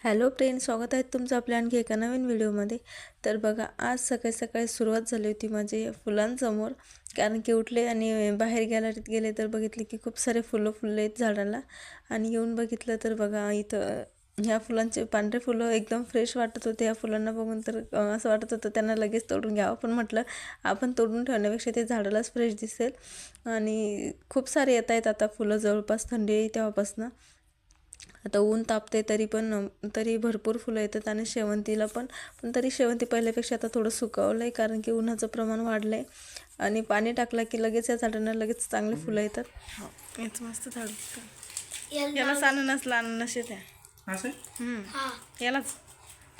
Hello friend स्वागत आहे तुमचं आपल्या आणखी एका नवीन व्हिडिओमध्ये. तर बघा आज सकाळी सकाळी सुरुवात झाली होती माझी फुलांसमोर. कारण की उठले आणि बाहेर गॅलरीत गेले तर बघितले की खूप सारे फुलं फुलले आहेत झाडाला. आणि येऊन बघितलं तर बघा इथं ह्या फुलांचे पांढरे फुलं एकदम फ्रेश वाटत होते. या फुलांना बघून तर असं वाटत होतं त्यांना लगेच तोडून घ्यावं. पण म्हटलं आपण तोडून ठेवण्यापेक्षा ते झाडालाच फ्रेश दिसेल. आणि खूप सारे येत आहेत आता फुलं जवळपास थंडी तेव्हापासनं. आता ऊन तापते तरी पण तरी भरपूर फुलं येतात आणि शेवंतीला पण. पण तरी शेवंती पहिल्यापेक्षा आता थोडं सुकावलं आहे कारण की उन्हाचं प्रमाण वाढलं आहे आणि पाणी टाकलं की लगेच या झाडांना लगेच चांगली फुलं येतात. याचं मस्त झाड दिसतं. याला अननस येते. यालाच.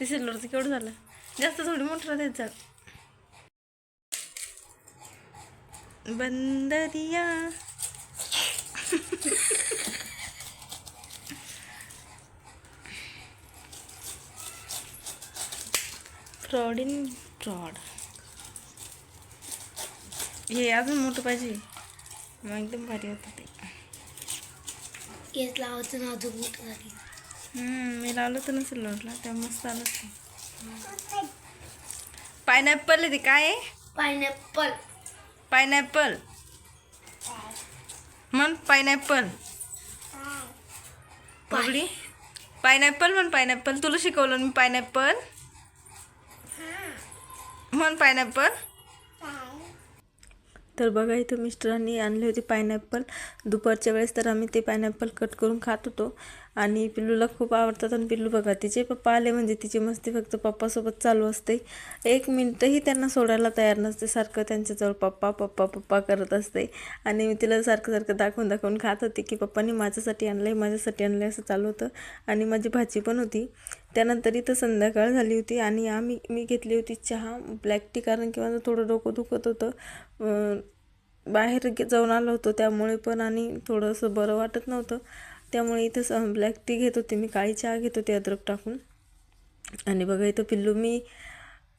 ते सिल्वरचं केवढं झालं? जास्त थोडी मोठं राहते झाड. बंदरिया. फ्रॉड इन फ्रॉड हे अजून मोठं पाहिजे. मग एकदम भारी होतं ते. येत लावायचं ना अजून मोठं झाली. मी लावलं तर नसेल लोटला त्या मस्त आलं ते पायनॅपल आहे ते काय आहे? पायनॅपल पायनॅपल म्हण पायनॅपल पायनॅपल म्हण पायनॅपल तुला शिकवलं मी पायनॅपल म्हण पायनॅपल तर बघा इथं मिस्टरांनी आणले होते पायनॅपल दुपारच्या वेळेस तर आम्ही ते पायनॅपल कट करून खात होतो. आणि पिल्लूला खूप आवडतात आणि पिल्लू बघा तिचे पप्पा आले म्हणजे तिची मस्ती फक्त पप्पासोबत चालू असते. एक मिनटंही त्यांना सोडायला तयार नसते सारखं त्यांच्याजवळ पप्पा पप्पा पप्पा करत असते. आणि मी तिला सारखं सारखं दाखवून दाखवून खात होती की पप्पानी माझ्यासाठी आणलं आहे माझ्यासाठी आणलं आहे असं चालू होतं. आणि माझी भाजी पण होती. त्यानंतर इथं संध्याकाळ झाली होती आणि आम्ही मी घेतली होती चहा ब्लॅक टी कारण की माझं थोडं डोकं दुखत होतं. बाहेर जाऊन आलो होतो त्यामुळे पण आणि थोडंसं बरं वाटत नव्हतं. त्यामुळे इथं ब्लॅक टी घेत होते मी काळी चहा घेत होते अद्रक टाकून. आणि बघा इथं पिल्लू मी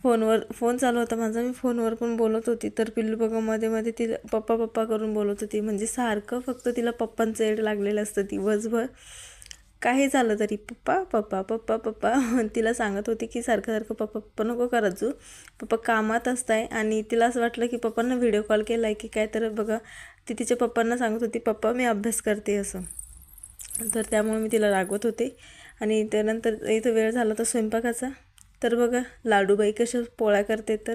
फोनवर फोन चालू होता माझा मी फोनवर पण बोलत होती. तर पिल्लू बघा मध्ये मध्ये तिला पप्पा पप्पा करून बोलत होती. म्हणजे सारखं फक्त तिला पप्पांचं एड लागलेलं असतं दिवसभर. काही झालं तरी पप्पा पप्पा पप्पा पप्पा. तिला सांगत होती की सारखं सारखं पप्पा पप्पा नको करत जू पप्पा कामात असताय. आणि तिला असं वाटलं की पप्पांना व्हिडिओ कॉल केला आहे की काय तर बघा ती तिच्या पप्पांना सांगत होती पप्पा मी अभ्यास करते असं. तर त्यामुळे मी तिला रागवत होते. आणि त्यानंतर इथं वेळ झाला तर स्वयंपाकाचा. तर बघा लाडूबाई कशा पोळ्या करते तर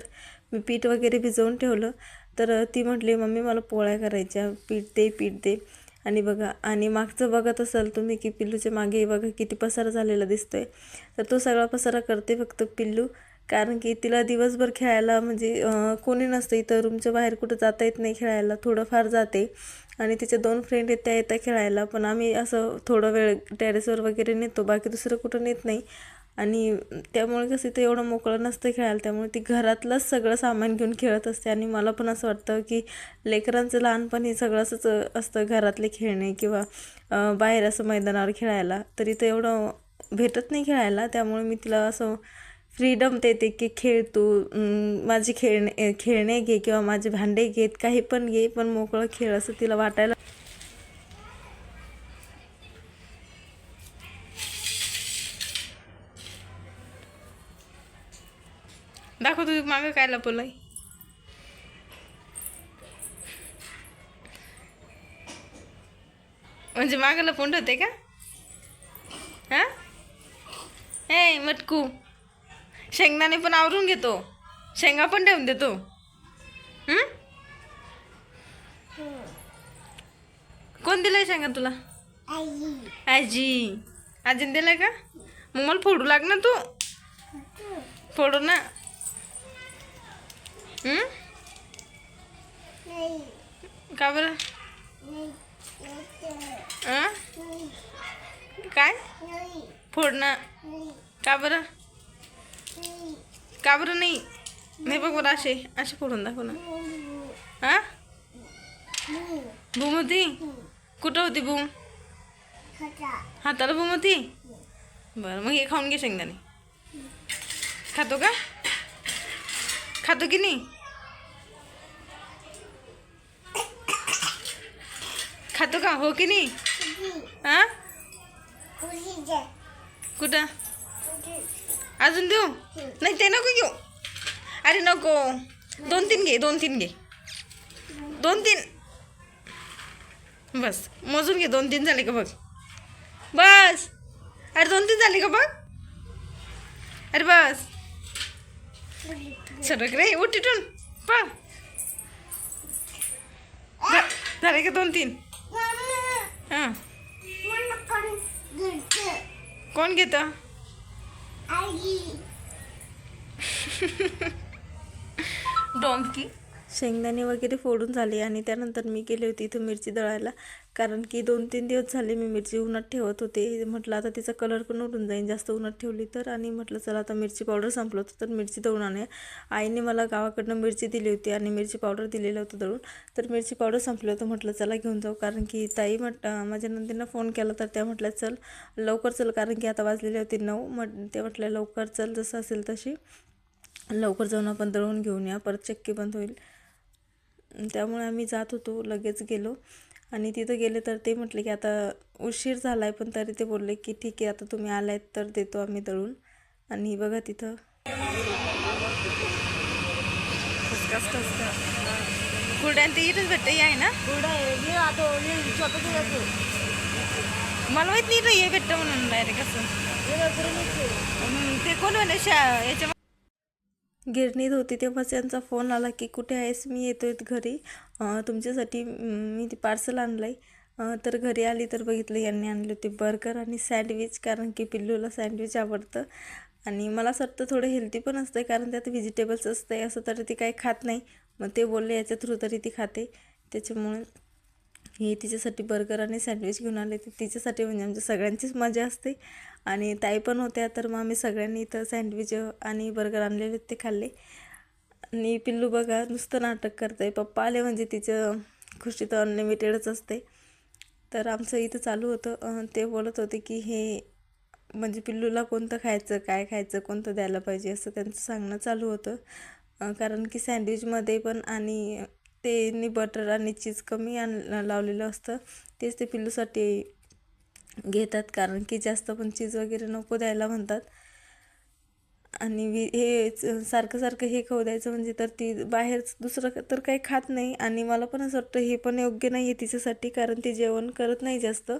मी पीठ वगैरे भिजवून ठेवलं. तर ती म्हटली मम्मी मला पोळ्या करायच्या. पीठ दे पीठ दे. आणि बघा आणि मागचं बघत असाल तुम्ही की पिल्लूच्या मागे बघा किती पसारा झालेला दिसतोय. तर तो सगळा पसारा करते फक्त पिल्लू. कारण की तिला दिवसभर खेळायला म्हणजे कोणी नसतं इथं रूमच्या बाहेर कुठं जाता येत नाही खेळायला थोडंफार जाते. आणि तिचे दोन फ्रेंड आहेत त्या येतात खेळायला. पण आम्ही असं थोडं वेळ टेरेसवर वगैरे नेतो बाकी दुसरं कुठं नेत नाही. आणि त्यामुळे कसं इथं एवढं मोकळं नसतं खेळायला त्यामुळे ती घरातलंच सगळं सामान घेऊन खेळत असते. आणि मला पण असं वाटतं की लेकरांचं लहानपण हे सगळं असंच असतं घरातले खेळणे किंवा बाहेर असं मैदानावर खेळायला. तर इथं एवढं भेटत नाही खेळायला त्यामुळे मी तिला असं फ्रीडम देते की खेळ तू माझे माझी खेळणे खेळणे घे किंवा माझे भांडे घेत काही पण घे पण मोकळं खेळ असं तिला वाटायला दाखव तू मागं काय लपवलंय. म्हणजे मागं लपवून ठेवते का? हा? ए मटकू. शेंगदाणे पण आवरून घेतो. शेंगा पण ठेवून देतो? कोण दिलंय शेंगा तुला? आजी. आजीने दिलाय का? मग मला फोडू लाग ना तू. फोडू ना. हं? का बरं? काय? फोड ना. का बरं? का बरं नाही? नाही बघ बरं असे असे फोडून दाखव ना. हा? बूम होती? कुठं होती बूम? हाताला बूम होती? बरं मग हे खाऊन घे शेंगदाणे. खातो का? खातो की नाही? खातो का? हो की नाही? हा? कुठं? अजून देऊ? नाही ते नको घेऊ. अरे नको. दोन तीन घे दोन तीन घे. दोन तीन. बस मोजून घे दोन तीन झाले का बघ. बस. अरे दोन तीन झाले का बघ. अरे बस. सरक रे उठ इथून. पळ. झा- झाले का दोन तीन? हां. कोण घेतं? डोंकी शेंगदाणे वगैरे फोडून झाले आणि त्यानंतर मी गेले होते इथं मिरची दळायला. कारण की दोन तीन दिवस झाले मी मिरची उन्हात ठेवत होते. म्हटलं आता तिचा कलर पण उडून जाईल जास्त उन्हात ठेवली तर. आणि म्हटलं चला आता मिरची पावडर संपलं होतं तर मिरची दळून आणूया. आईने मला गावाकडनं मिरची दिली होती आणि मिरची पावडर दिलेलं होतं दळून. तर मिरची पावडर संपलं होतं. म्हटलं चला घेऊन जाऊ. कारण की ताई म्हट माझ्या नंदींना फोन केला तर त्या म्हटल्या चल लवकर चल. कारण की आता वाजलेले होते नऊ. म्हट ते म्हटलं लवकर चल जसं असेल तशी. लवकर जाऊन आपण दळून घेऊन या परत चक्की बंद होईल. त्यामुळे आम्ही जात होतो लगेच गेलो. आणि तिथं गेले तर ते म्हटले की आता उशीर झाला आहे पण तरी ते बोलले की ठीक आहे आता तुम्ही आलायत तर देतो आम्ही दळून. आणि बघा तिथं. इथंच भेटतं हे आहे ना? मला माहीत नाही इथं हे भेटतं म्हणून डायरेक्ट असं. ते कोण म्हणे शा याच्या गिरणीत होती तेव्हाच यांचा फोन आला की कुठे आहेस? मी येतो आहे घरी तुमच्यासाठी मी ते पार्सल आणलं आहे तर घरी आली तर बघितलं यांनी आणले होते बर्गर आणि सँडविच कारण की पिल्लूला सँडविच आवडतं. आणि मला असं वाटतं थोडं हेल्दी पण असतं कारण त्यात व्हेजिटेबल्स असते असं तर ती काही खात नाही. मग ते बोलले याच्या थ्रू तरी ती खाते. त्याच्यामुळे हे तिच्यासाठी बर्गर आणि सँडविच घेऊन आले. ते तिच्यासाठी म्हणजे आमच्या सगळ्यांचीच मजा असते. आणि ताई पण होत्या तर मग आम्ही सगळ्यांनी इथं सँडविच आणि बर्गर आणलेले ते खाल्ले. आणि पिल्लू बघा नुसतं नाटक करते पप्पा आले म्हणजे तिचं खुशी तर अनलिमिटेडच असते. तर आमचं इथं चालू होतं. ते बोलत होते की हे म्हणजे पिल्लूला कोणतं खायचं काय खायचं कोणतं द्यायला पाहिजे असं त्यांचं सांगणं चालू होतं. कारण की सँडविचमध्ये पण आणि ते बटर आणि चीज कमी आण लावलेलं असतं. तेच ते पिल्लूसाठी घेतात कारण की जास्त पण चीज वगैरे नको द्यायला म्हणतात. आणि वि हे सारखं सारखं हे खाऊ द्यायचं म्हणजे तर ती बाहेर दुसरं तर काही खात नाही. आणि मला पण असं वाटतं हे पण योग्य नाही आहे तिच्यासाठी कारण ती जेवण करत नाही जास्त.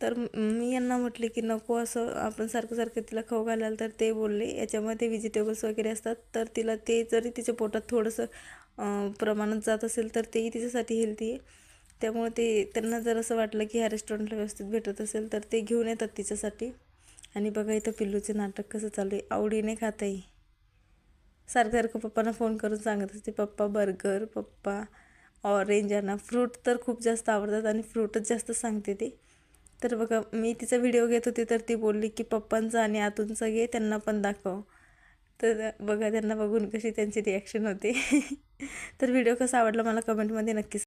तर मी यांना म्हटले की नको असं आपण सारखं सारखं तिला खाऊ घालाल तर ते बोलले. याच्यामध्ये व्हेजिटेबल्स वगैरे असतात. तर तिला ते जरी तिच्या पोटात थोडंसं प्रमाणात जात असेल तर तेही तिच्यासाठी हेल्दी आहे. त्यामुळे ते त्यांना जर असं वाटलं की ह्या रेस्टॉरंटला व्यवस्थित भेटत असेल तर ते घेऊन येतात तिच्यासाठी. आणि बघा इथं पिल्लूचे नाटक कसं चालू आहे. आवडीने खात आहे सारखं सारखं पप्पांना फोन करून सांगत असते पप्पा बर्गर पप्पा ऑरेंज यांना फ्रूट तर खूप जास्त आवडतात आणि फ्रूटच जास्त सांगते ती. तर बघा मी तिचा व्हिडिओ घेत होती तर ती बोलली की पप्पांचा आणि आतूनचा घे त्यांना पण दाखव. तर बघा त्यांना बघून कशी त्यांची रिॲक्शन होते. तर व्हिडिओ कसा आवडला मला कमेंटमध्ये नक्कीच